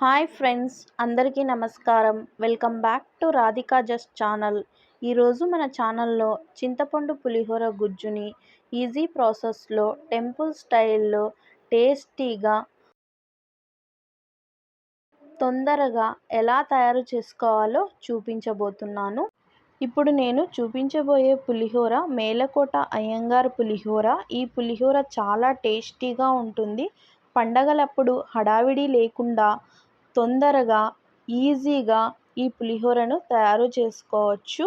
Hi friends అందరికీ నమస్కారం. Welcome back to Radhika just channel. ఈరోజు మన ఛానల్లో చింతపండు పులిహోర గుజ్జుని ఈజీ ప్రాసెస్లో టెంపుల్ స్టైల్లో టేస్టీగా తొందరగా ఎలా తయారు చేసుకోవాలో చూపించబోతున్నాను. ఇప్పుడు నేను చూపించబోయే పులిహోర మేలకోట అయ్యంగార్ పులిహోర. ఈ పులిహోర చాలా టేస్టీగా ఉంటుంది. పండగలప్పుడు హడావిడి లేకుండా తొందరగా ఈజీగా ఈ పులిహోరను తయారు చేసుకోవచ్చు.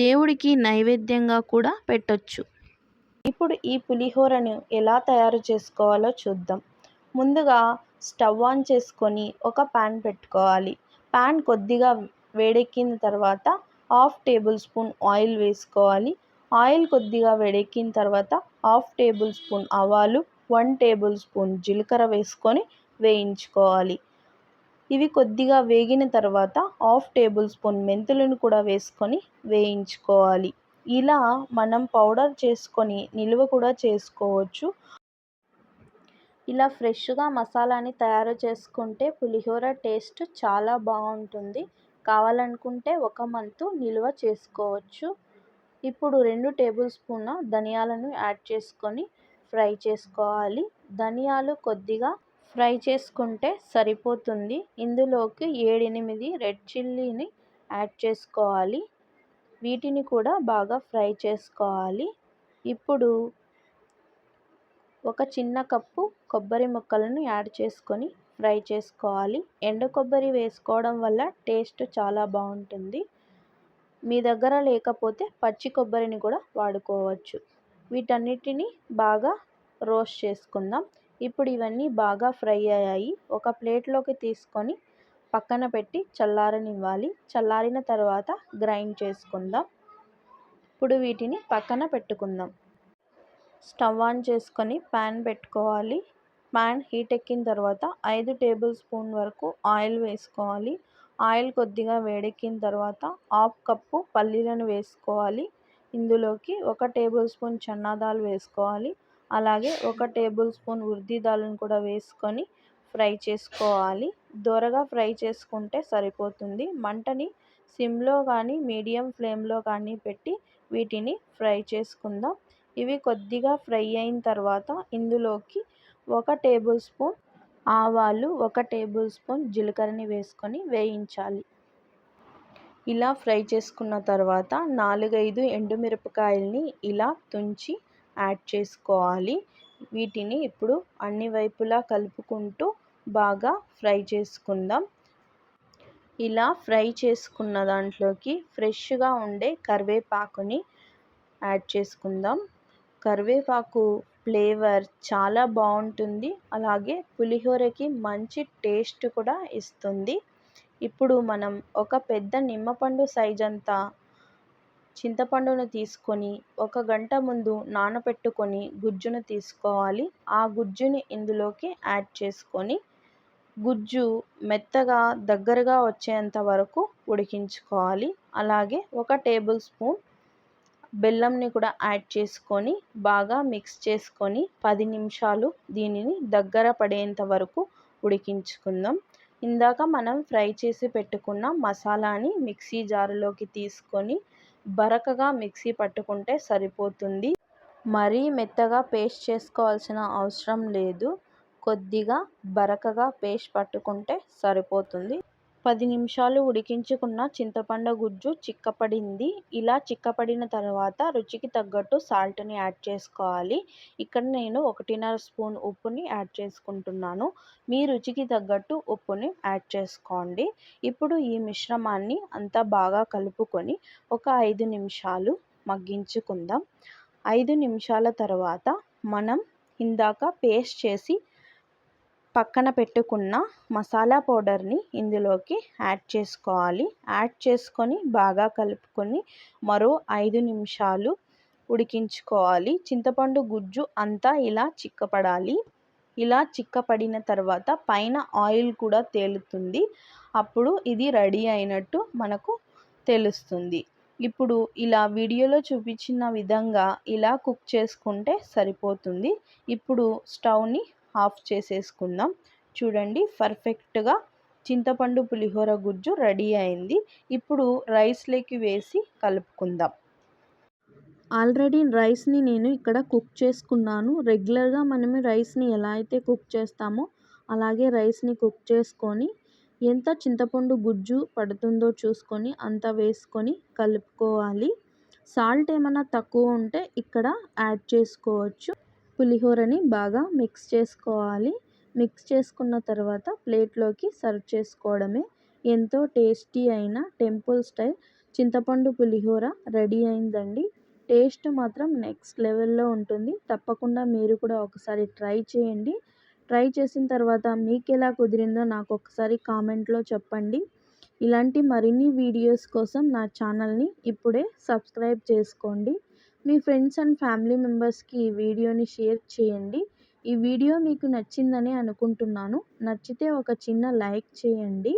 దేవుడికి నైవేద్యంగా కూడా పెట్టొచ్చు. ఇప్పుడు ఈ పులిహోరను ఎలా తయారు చేసుకోవాలో చూద్దాం. ముందుగా స్టవ్ ఆన్ చేసుకొని ఒక ప్యాన్ పెట్టుకోవాలి. ప్యాన్ కొద్దిగా వేడెక్కిన తర్వాత హాఫ్ టేబుల్ స్పూన్ ఆయిల్ వేసుకోవాలి. ఆయిల్ కొద్దిగా వేడెక్కిన తర్వాత హాఫ్ టేబుల్ స్పూన్ ఆవాలు వన్ టేబుల్ స్పూన్ జీలకర్ర వేసుకొని వేయించుకోవాలి. ఇవి కొద్దిగా వేగిన తర్వాత హాఫ్ టేబుల్ స్పూన్ మెంతులను కూడా వేసుకొని వేయించుకోవాలి. ఇలా మనం పౌడర్ చేసుకొని నిల్వ కూడా చేసుకోవచ్చు. ఇలా ఫ్రెష్గా మసాలాని తయారు చేసుకుంటే పులిహోర టేస్ట్ చాలా బాగుంటుంది. కావాలనుకుంటే ఒక మంత్ నిల్వ చేసుకోవచ్చు. ఇప్పుడు రెండు టేబుల్ స్పూన్ ధనియాలను యాడ్ చేసుకొని ఫ్రై చేసుకోవాలి. ధనియాలు కొద్దిగా ఫ్రై చేసుకుంటే సరిపోతుంది. ఇందులోకి ఏడెనిమిది రెడ్ చిల్లీని యాడ్ చేసుకోవాలి. వీటిని కూడా బాగా ఫ్రై చేసుకోవాలి. ఇప్పుడు ఒక చిన్న కప్పు కొబ్బరి ముక్కలను యాడ్ చేసుకొని ఫ్రై చేసుకోవాలి. ఎండు కొబ్బరి వేసుకోవడం వల్ల టేస్ట్ చాలా బాగుంటుంది. మీ దగ్గర లేకపోతే పచ్చి కొబ్బరిని కూడా వాడుకోవచ్చు. వీటన్నిటిని బాగా రోస్ట్ చేసుకుందాం. ఇప్పుడు ఇవన్నీ బాగా ఫ్రై అయ్యాయి. ఒక ప్లేట్లోకి తీసుకొని పక్కన పెట్టి చల్లారనివ్వాలి. చల్లారిన తర్వాత గ్రైండ్ చేసుకుందాం. ఇప్పుడు వీటిని పక్కన పెట్టుకుందాం. స్టవ్ ఆన్ చేసుకొని ప్యాన్ పెట్టుకోవాలి. ప్యాన్ హీట్ ఎక్కిన తర్వాత ఐదు టేబుల్ స్పూన్ వరకు ఆయిల్ వేసుకోవాలి. ఆయిల్ కొద్దిగా వేడెక్కిన తర్వాత హాఫ్ కప్పు పల్లీలను వేసుకోవాలి. ఇందులోకి ఒక టేబుల్ స్పూన్ చన్నాదాలు వేసుకోవాలి. అలాగే ఒక టేబుల్ స్పూన్ ఉర్దీ దాల్ని కూడా వేసుకొని ఫ్రై చేసుకోవాలి. దోరగా ఫ్రై చేసుకుంటే సరిపోతుంది. మంటని సిమ్లో కానీ మీడియం ఫ్లేమ్లో కానీ పెట్టి వీటిని ఫ్రై చేసుకుందాం. ఇవి కొద్దిగా ఫ్రై అయిన తర్వాత ఇందులోకి ఒక టేబుల్ స్పూన్ ఆవాలు ఒక టేబుల్ స్పూన్ జీలకర్రని వేసుకొని వేయించాలి. ఇలా ఫ్రై చేసుకున్న తర్వాత నాలుగైదు ఎండుమిరపకాయల్ని ఇలా తుంచి యాడ్ చేసుకోవాలి. వీటిని ఇప్పుడు అన్ని వైపులా కలుపుకుంటూ బాగా ఫ్రై చేసుకుందాం. ఇలా ఫ్రై చేసుకున్న దాంట్లోకి ఫ్రెష్గా ఉండే కరివేపాకుని యాడ్ చేసుకుందాం. కరివేపాకు ఫ్లేవర్ చాలా బాగుంటుంది. అలాగే పులిహోరకి మంచి టేస్ట్ కూడా ఇస్తుంది. ఇప్పుడు మనం ఒక పెద్ద నిమ్మపండు సైజ్ అంతా చింతపండును తీసుకొని ఒక గంట ముందు నానబెట్టుకొని గుజ్జును తీసుకోవాలి. ఆ గుజ్జుని ఇందులోకి యాడ్ చేసుకొని గుజ్జు మెత్తగా దగ్గరగా వచ్చేంత వరకు ఉడికించుకోవాలి. అలాగే ఒక టేబుల్ స్పూన్ బెల్లంని కూడా యాడ్ చేసుకొని బాగా మిక్స్ చేసుకొని పది నిమిషాలు దీనిని దగ్గర పడేంత వరకు ఉడికించుకుందాం. ఇందాక మనం ఫ్రై చేసి పెట్టుకున్న మసాలాని మిక్సీ జారులోకి తీసుకొని బరకగా మిక్సీ పట్టుకుంటే సరిపోతుంది. మరీ మెత్తగా పేస్ట్ చేసుకోవాల్సిన అవసరం లేదు. కొద్దిగా బరకగా పేస్ట్ పట్టుకుంటే సరిపోతుంది. పది నిమిషాలు ఉడికించుకున్న చింతపండు గుజ్జు చిక్కపడింది. ఇలా చిక్కపడిన తర్వాత రుచికి తగ్గట్టు సాల్ట్ని యాడ్ చేసుకోవాలి. ఇక్కడ నేను ఒకటిన్నర స్పూన్ ఉప్పుని యాడ్ చేసుకుంటున్నాను. మీ రుచికి తగ్గట్టు ఉప్పుని యాడ్ చేసుకోండి. ఇప్పుడు ఈ మిశ్రమాన్ని అంతా బాగా కలుపుకొని ఒక ఐదు నిమిషాలు మగ్గించుకుందాం. ఐదు నిమిషాల తర్వాత మనం ఇందాక పేస్ట్ చేసి పక్కన పెట్టుకున్న మసాలా పౌడర్ని ఇందులోకి యాడ్ చేసుకోవాలి. యాడ్ చేసుకొని బాగా కలుపుకొని మరో ఐదు నిమిషాలు ఉడికించుకోవాలి. చింతపండు గుజ్జు అంతా ఇలా చిక్కపడాలి. ఇలా చిక్కపడిన తర్వాత పైన ఆయిల్ కూడా తేలుతుంది. అప్పుడు ఇది రెడీ అయినట్టు మనకు తెలుస్తుంది. ఇప్పుడు ఇలా వీడియోలో చూపించిన విధంగా ఇలా కుక్ చేసుకుంటే సరిపోతుంది. ఇప్పుడు స్టవ్ని ఆఫ్ చేసేసుకుందాం. చూడండి పర్ఫెక్ట్గా చింతపండు పులిహోర గుజ్జు రెడీ అయింది. ఇప్పుడు రైస్లోకి వేసి కలుపుకుందాం. ఆల్రెడీ రైస్ని నేను ఇక్కడ కుక్ చేసుకున్నాను. రెగ్యులర్గా మనము రైస్ని ఎలా అయితే కుక్ చేస్తామో అలాగే రైస్ని కుక్ చేసుకొని ఎంత చింతపండు గుజ్జు పడుతుందో చూసుకొని అంత వేసుకొని కలుపుకోవాలి. సాల్ట్ ఏమైనా తక్కువ ఉంటే ఇక్కడ యాడ్ చేసుకోవచ్చు. పులిహోరని బాగా మిక్స్ చేసుకోవాలి. మిక్స్ చేసుకున్న తర్వాత ప్లేట్లోకి సర్వ్ చేసుకోవడమే ఎంతో టేస్టీ అయిన టెంపుల్ స్టైల్ చింతపండు పులిహోర రెడీ అయిందండి. టేస్ట్ మాత్రం నెక్స్ట్ లెవెల్లో ఉంటుంది. తప్పకుండా మీరు కూడా ఒకసారి ట్రై చేయండి. ట్రై చేసిన తర్వాత మీకు ఎలా కుదిరిందో నాకు ఒకసారి కామెంట్లో చెప్పండి. ఇలాంటి మరిన్ని వీడియోస్ కోసం నా ఛానల్ని ఇప్పుడే సబ్స్క్రైబ్ చేసుకోండి. మీ ఫ్రెండ్స్ అండ్ ఫ్యామిలీ మెంబర్స్కి ఈ వీడియోని షేర్ చేయండి. ఈ వీడియో మీకు నచ్చిందని అనుకుంటున్నాను. నచ్చితే ఒక చిన్న లైక్ చేయండి.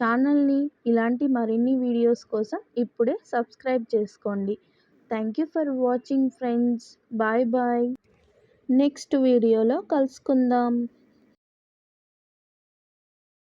ఛానల్ని ఇలాంటి మరిన్ని వీడియోస్ కోసం ఇప్పుడే సబ్స్క్రైబ్ చేసుకోండి. Thank you for watching friends. Bye bye. Next వీడియోలో కలుసుకుందాం.